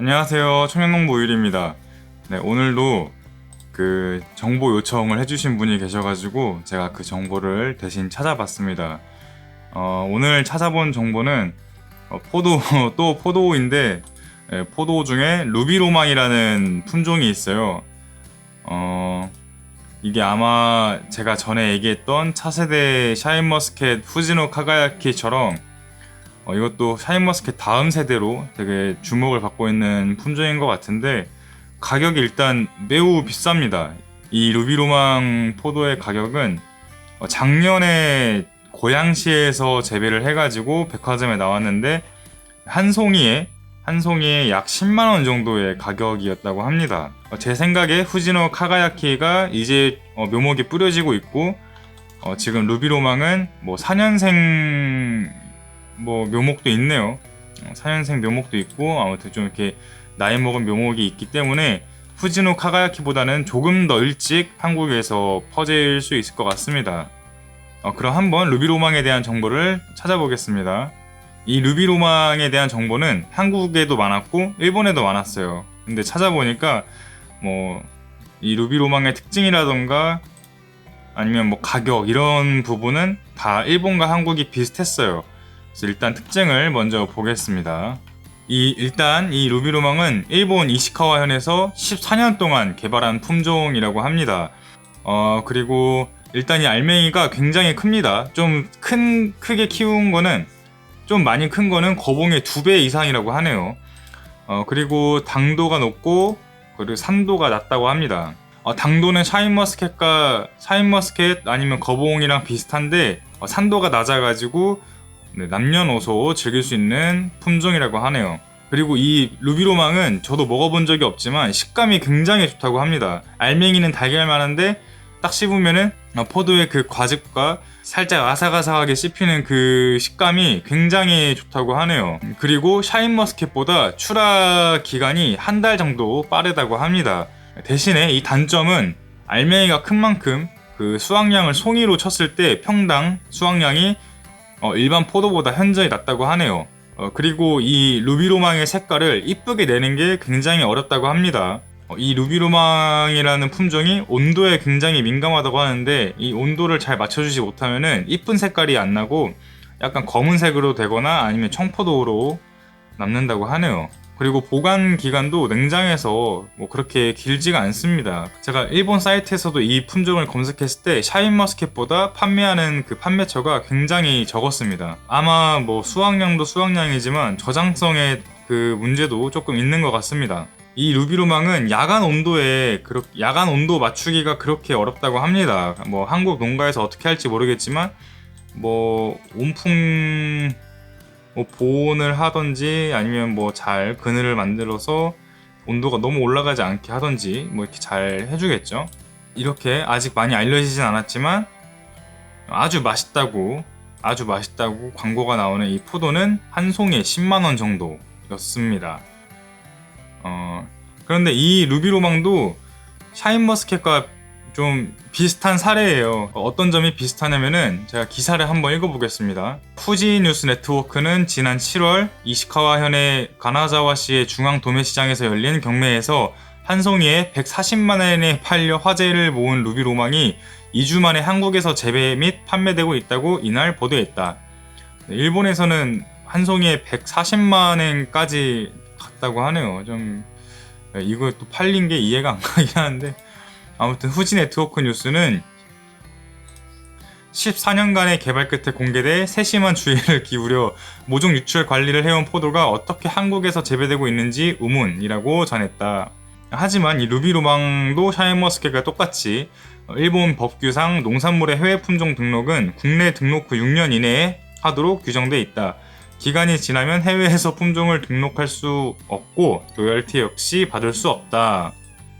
안녕하세요. 청년농부 유일입니다. 네, 오늘도 그 정보 요청을 해주신 분이 계셔가지고 제가 그 정보를 대신 찾아봤습니다. 어, 오늘 찾아본 정보는 어, 포도 또 포도인데 예, 포도 중에 루비로망이라는 품종이 있어요. 어, 이게 아마 제가 전에 얘기했던 차세대 샤인머스켓 후지노 카가야키처럼 어, 이것도 샤인머스켓 다음 세대로 되게 주목을 받고 있는 품종인 것 같은데 가격이 일단 매우 비쌉니다. 이 루비로망 포도의 가격은 어, 작년에 고양시에서 재배를 해가지고 백화점에 나왔는데 한 송이에 한 송이에 약 10만 원 정도의 가격이었다고 합니다. 어, 제 생각에 후지노 카가야키가 이제 어, 묘목이 뿌려지고 있고 어, 지금 루비로망은 뭐 4년생 뭐 묘목도 있네요. 어, 4년생 묘목도 있고 아무튼 좀 이렇게 나이 먹은 묘목이 있기 때문에 후지노 카가야키보다는 조금 더 일찍 한국에서 퍼질 수 있을 것 같습니다. 어, 그럼 한번 루비로망에 대한 정보를 찾아보겠습니다. 이 루비로망에 대한 정보는 한국에도 많았고 일본에도 많았어요. 근데 찾아보니까 뭐 이 루비로망의 특징이라던가 아니면 뭐 가격 이런 부분은 다 일본과 한국이 비슷했어요. 일단 특징을 먼저 보겠습니다. 이 일단 이 루비로망은 일본 이시카와 현에서 14년 동안 개발한 품종이라고 합니다. 어 그리고 일단 이 알맹이가 굉장히 큽니다. 좀 큰 크게 키운 거는 좀 많이 큰 거는 거봉의 두 배 이상이라고 하네요. 어 그리고 당도가 높고 그리고 산도가 낮다고 합니다. 어, 당도는 샤인머스켓과 샤인머스켓 아니면 거봉이랑 비슷한데 어, 산도가 낮아가지고 네, 남녀노소 즐길 수 있는 품종이라고 하네요. 그리고 이 루비로망은 저도 먹어본 적이 없지만 식감이 굉장히 좋다고 합니다. 알맹이는 달걀만한데 딱 씹으면은 어, 포도의 그 과즙과 살짝 아삭아삭하게 씹히는 그 식감이 굉장히 좋다고 하네요. 그리고 샤인머스켓보다 출하 기간이 한 달 정도 빠르다고 합니다. 대신에 이 단점은 알맹이가 큰 만큼 그 수확량을 송이로 쳤을 때 평당 수확량이 어, 일반 포도보다 현저히 낮다고 하네요. 어, 그리고 이 루비로망의 색깔을 이쁘게 내는 게 굉장히 어렵다고 합니다. 어, 이 루비로망이라는 품종이 온도에 굉장히 민감하다고 하는데 이 온도를 잘 맞춰주지 못하면은 이쁜 색깔이 안 나고 약간 검은색으로 되거나 아니면 청포도로 남는다고 하네요. 그리고 보관 기간도 냉장에서 뭐 그렇게 길지가 않습니다. 제가 일본 사이트에서도 이 품종을 검색했을 때 샤인머스켓보다 판매하는 그 판매처가 굉장히 적었습니다. 아마 뭐 수확량도 수확량이지만 저장성의 그 문제도 조금 있는 것 같습니다. 이 루비로망은 야간 온도에 그렇 야간 온도 맞추기가 그렇게 어렵다고 합니다. 뭐 한국 농가에서 어떻게 할지 모르겠지만 뭐 온풍 뭐 보온을 하던지 아니면 뭐 잘 그늘을 만들어서 온도가 너무 올라가지 않게 하던지 뭐 이렇게 잘 해주겠죠. 이렇게 아직 많이 알려지진 않았지만 아주 맛있다고 아주 맛있다고 광고가 나오는 이 포도는 한 송이에 10만 원 정도였습니다. 어, 그런데 이 루비로망도 샤인머스켓과 좀 비슷한 사례예요. 어떤 점이 비슷하냐면은 제가 기사를 한번 읽어보겠습니다. 후지 뉴스 네트워크는 지난 7월 이시카와 현의 가나자와시의 중앙 도매시장에서 열린 경매에서 한 송이에 140만 원에 팔려 화제를 모은 루비 로망이 2주 만에 한국에서 재배 및 판매되고 있다고 이날 보도했다. 네, 일본에서는 한 송이에 140만 원까지 갔다고 하네요. 좀 네, 이거 또 팔린 게 이해가 안 가긴 하는데 아무튼 후지 네트워크 뉴스는 14년간의 개발 끝에 공개돼 세심한 주의를 기울여 모종 유출 관리를 해온 포도가 어떻게 한국에서 재배되고 있는지 의문이라고 전했다. 하지만 이 루비로망도 샤인머스켓과 똑같이 일본 법규상 농산물의 해외 품종 등록은 국내 등록 후 6년 이내에 하도록 규정돼 있다. 기간이 지나면 해외에서 품종을 등록할 수 없고 로열티 역시 받을 수 없다.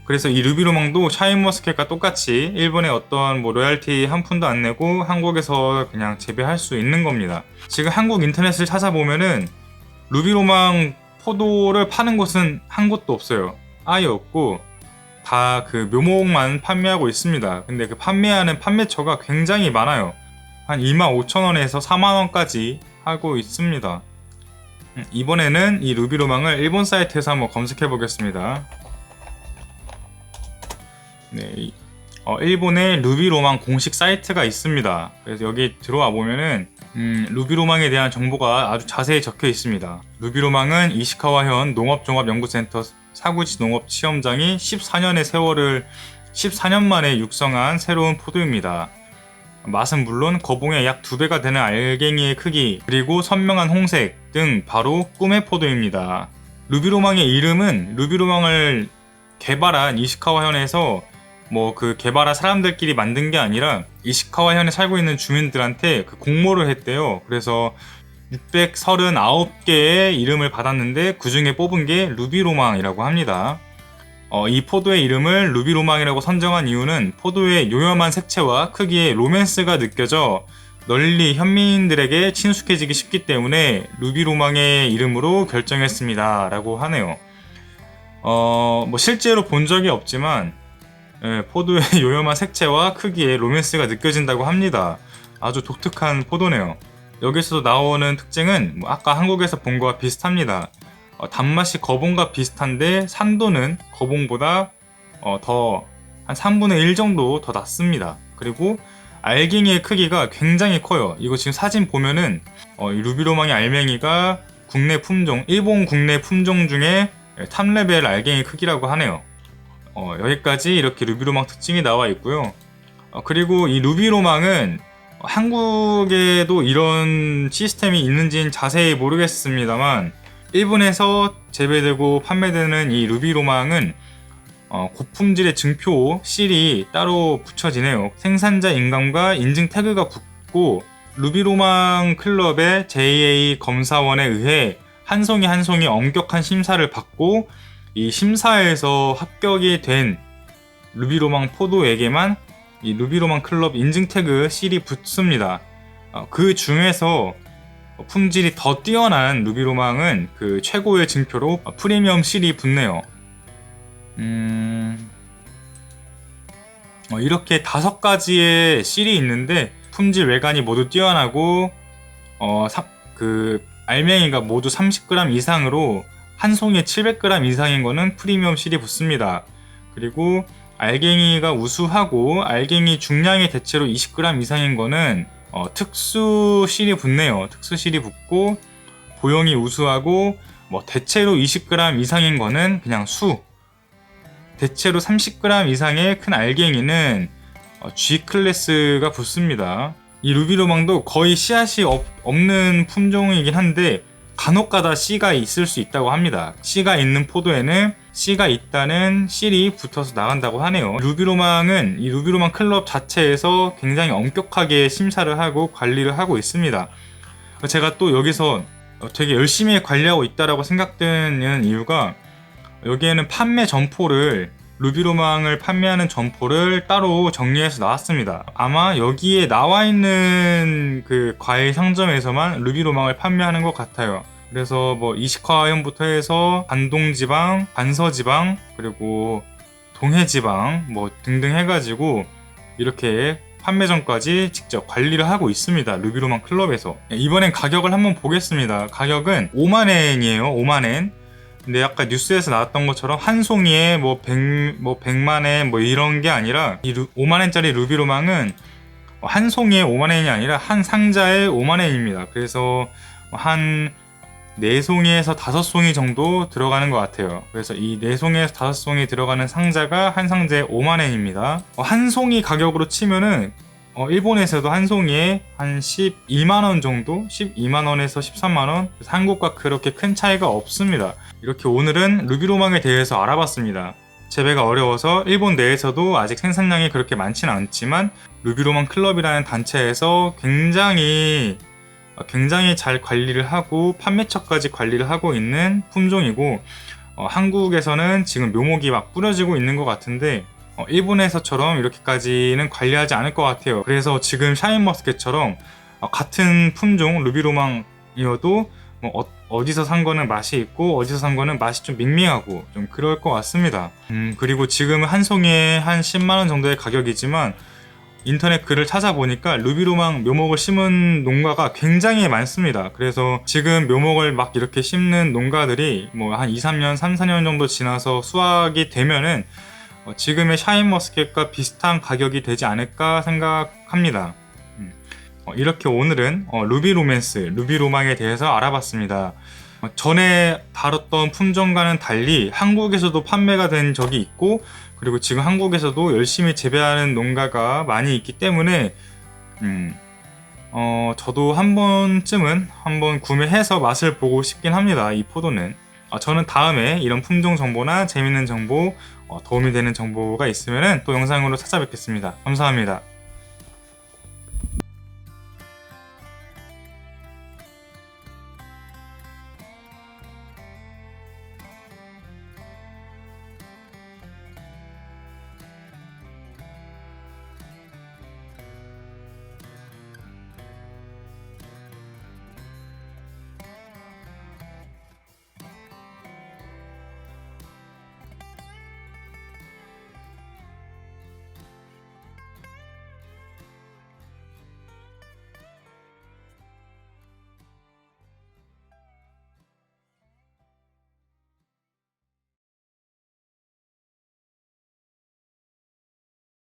그래서 이 루비로망도 샤인머스켓과 똑같이 일본에 어떠한 뭐 로얄티 한 푼도 안 내고 한국에서 그냥 재배할 수 있는 겁니다. 지금 한국 인터넷을 찾아보면은 루비로망 포도를 파는 곳은 한 곳도 없어요. 아예 없고 다 그 묘목만 판매하고 있습니다. 근데 그 판매하는 판매처가 굉장히 많아요. 한 2만 5천 원에서 4만 원까지 하고 있습니다. 음, 이번에는 이 루비로망을 일본 사이트에서 한번 검색해 보겠습니다. 네, 이- 어, 일본의 루비로망 공식 사이트가 있습니다. 그래서 여기 들어와 보면은 음, 루비로망에 대한 정보가 아주 자세히 적혀 있습니다. 루비로망은 이시카와현 농업종합연구센터 사구지 농업시험장이 14년의 세월을 14년 만에 육성한 새로운 포도입니다. 맛은 물론 거봉의 약두 배가 되는 알갱이의 크기 그리고 선명한 홍색 등 바로 꿈의 포도입니다. 루비로망의 이름은 루비로망을 개발한 이시카와 현에서 뭐 그 개발한 사람들끼리 만든 게 아니라 이시카와 현에 살고 있는 주민들한테 그 공모를 했대요. 그래서 639개의 이름을 받았는데 그 중에 뽑은 게 루비로망이라고 합니다. 어, 이 포도의 이름을 루비로망이라고 선정한 이유는 포도의 요염한 색채와 크기에 로맨스가 느껴져 널리 현미인들에게 친숙해지기 쉽기 때문에 루비로망의 이름으로 결정했습니다. 라고 하네요. 어, 뭐 실제로 본 적이 없지만 예, 포도의 요염한 색채와 크기에 로맨스가 느껴진다고 합니다. 아주 독특한 포도네요. 여기서도 나오는 특징은 뭐 아까 한국에서 본 거와 비슷합니다. 어, 단맛이 거봉과 비슷한데 산도는 거봉보다 어, 더한 3분의 1 정도 더 낮습니다. 그리고 알갱이의 크기가 굉장히 커요. 이거 지금 사진 보면은 어, 이 루비로망의 알맹이가 국내 품종, 일본 국내 품종 중에 탑레벨 알갱이 크기라고 하네요. 어, 여기까지 이렇게 루비로망 특징이 나와 있고요. 어, 그리고 이 루비로망은 한국에도 이런 시스템이 있는지는 자세히 모르겠습니다만 일본에서 재배되고 판매되는 이 루비로망은 어, 고품질의 증표 실이 따로 붙여지네요. 생산자 인감과 인증 태그가 붙고 루비로망 클럽의 JA 검사원에 의해 한 송이 한 송이 엄격한 심사를 받고 이 심사에서 합격이 된 루비로망 포도에게만 이 루비로망 클럽 인증 태그 실이 붙습니다. 어, 그 중에서 품질이 더 뛰어난 루비로망은 그 최고의 증표로 프리미엄 실이 붙네요. 음... 어, 이렇게 다섯 가지의 실이 있는데 품질 외관이 모두 뛰어나고 어, 사- 그 알맹이가 모두 30g 이상으로 한 송이에 700g 이상인 거는 프리미엄 실이 붙습니다. 그리고 알갱이가 우수하고 알갱이 중량의 대체로 20g 이상인 거는 어, 특수 실이 붙네요. 특수 실이 붙고 보형이 우수하고 뭐 대체로 20g 이상인 거는 그냥 수. 대체로 30g 이상의 큰 알갱이는 어, G 클래스가 붙습니다. 이 루비로망도 거의 씨앗이 없, 없는 품종이긴 한데 간혹가다 씨가 있을 수 있다고 합니다. 씨가 있는 포도에는 씨가 있다는 실이 붙어서 나간다고 하네요. 루비로망은 이 루비로망 클럽 자체에서 굉장히 엄격하게 심사를 하고 관리를 하고 있습니다. 제가 또 여기서 되게 열심히 관리하고 있다라고 생각되는 이유가 여기에는 판매 점포를 루비로망을 판매하는 점포를 따로 정리해서 나왔습니다. 아마 여기에 나와 있는 그 과일 상점에서만 루비로망을 판매하는 것 같아요. 그래서 뭐 이시카와현부터 해서 반동지방, 반서지방, 그리고 동해지방 뭐 등등 해가지고 이렇게 판매점까지 직접 관리를 하고 있습니다. 루비로망 클럽에서. 이번엔 가격을 한번 보겠습니다. 가격은 5만엔이에요. 5만엔. 근데 아까 뉴스에서 나왔던 것처럼 한 송이에 뭐 100, 뭐 100만엔 뭐 이런 게 아니라 이 5만엔짜리 루비로망은 한 송이에 5만엔이 아니라 한 상자에 5만엔입니다. 그래서 한 4송이에서 5송이 정도 들어가는 것 같아요. 그래서 이 4송이에서 5송이 들어가는 상자가 한 상자에 5만엔입니다. 한 송이 가격으로 치면은 어, 일본에서도 한 송이에 한 12만원 정도? 12만원에서 13만원? 한국과 그렇게 큰 차이가 없습니다. 이렇게 오늘은 루비로망에 대해서 알아봤습니다. 재배가 어려워서 일본 내에서도 아직 생산량이 그렇게 많지는 않지만 루비로망 클럽이라는 단체에서 굉장히 어, 굉장히 잘 관리를 하고 판매처까지 관리를 하고 있는 품종이고 어, 한국에서는 지금 묘목이 막 뿌려지고 있는 것 같은데 어, 일본에서처럼 이렇게까지는 관리하지 않을 것 같아요. 그래서 지금 샤인머스켓처럼 어, 같은 품종 루비로망이어도 뭐 어, 디서산 거는 맛이 있고 어디서 산 거는 맛이 좀 밍밍하고 좀 그럴 것 같습니다. 음, 그리고 지금 한 송이에 한 10만 원 정도의 가격이지만 인터넷 글을 찾아보니까 루비로망 묘목을 심은 농가가 굉장히 많습니다. 그래서 지금 묘목을 막 이렇게 심는 농가들이 뭐 한 2, 3년, 3, 4년 정도 지나서 수확이 되면은 어, 지금의 샤인머스켓과 비슷한 가격이 되지 않을까 생각합니다. 음. 어, 이렇게 오늘은 어, 루비 로맨스, 루비 로망에 대해서 알아봤습니다. 어, 전에 다뤘던 품종과는 달리 한국에서도 판매가 된 적이 있고 그리고 지금 한국에서도 열심히 재배하는 농가가 많이 있기 때문에 음, 어, 저도 한 번쯤은 한번 구매해서 맛을 보고 싶긴 합니다. 이 포도는. 어, 저는 다음에 이런 품종 정보나 재밌는 정보, 어, 도움이 되는 정보가 있으면 또 영상으로 찾아뵙겠습니다. 감사합니다.